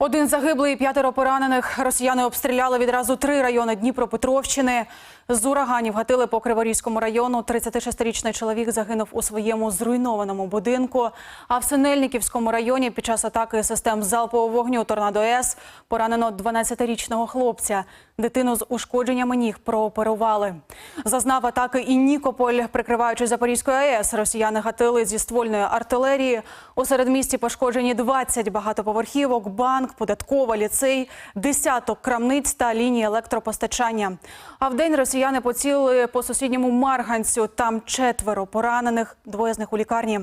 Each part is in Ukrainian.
Один загиблий, п'ятеро поранених. Росіяни обстріляли відразу три райони Дніпропетровщини. З ураганів гатили по Криворізькому району. 36-річний чоловік загинув у своєму зруйнованому будинку. А в Синельниківському районі під час атаки систем залпового вогню «Торнадо С» поранено 12-річного хлопця. Дитину з ушкодженнями ніг прооперували. Зазнав атаки і Нікополь, прикриваючи Запорізькою АЕС. Росіяни гатили зі ствольної артилерії. У середмісті пошкоджені 20 багатоповерхівок, банк, податкова, ліцей, десяток крамниць та лінії електропостачання. А вдень росіяни поцілили по сусідньому Марганцю. Там четверо поранених, двоє з них у лікарні.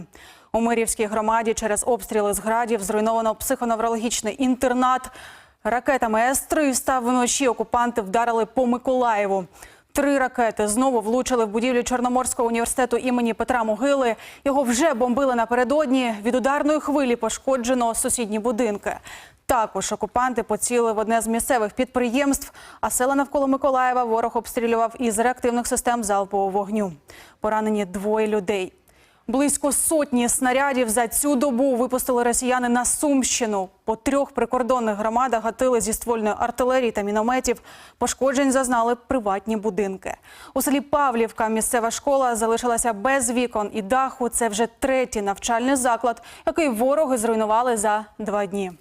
У Мирівській громаді через обстріли з градів зруйновано психоневрологічний інтернат. Ракетами С-300 вночі окупанти вдарили по Миколаєву. Три ракети знову влучили в будівлю Чорноморського університету імені Петра Могили. Його вже бомбили напередодні. Від ударної хвилі пошкоджено сусідні будинки. Також окупанти поцілили в одне з місцевих підприємств, а села навколо Миколаєва ворог обстрілював із реактивних систем залпового вогню. Поранені двоє людей. Близько сотні снарядів за цю добу випустили росіяни на Сумщину. По трьох прикордонних громадах гатили зі ствольної артилерії та мінометів. Пошкоджень зазнали приватні будинки. У селі Павлівка місцева школа залишилася без вікон і даху. Це вже третій навчальний заклад, який вороги зруйнували за два дні.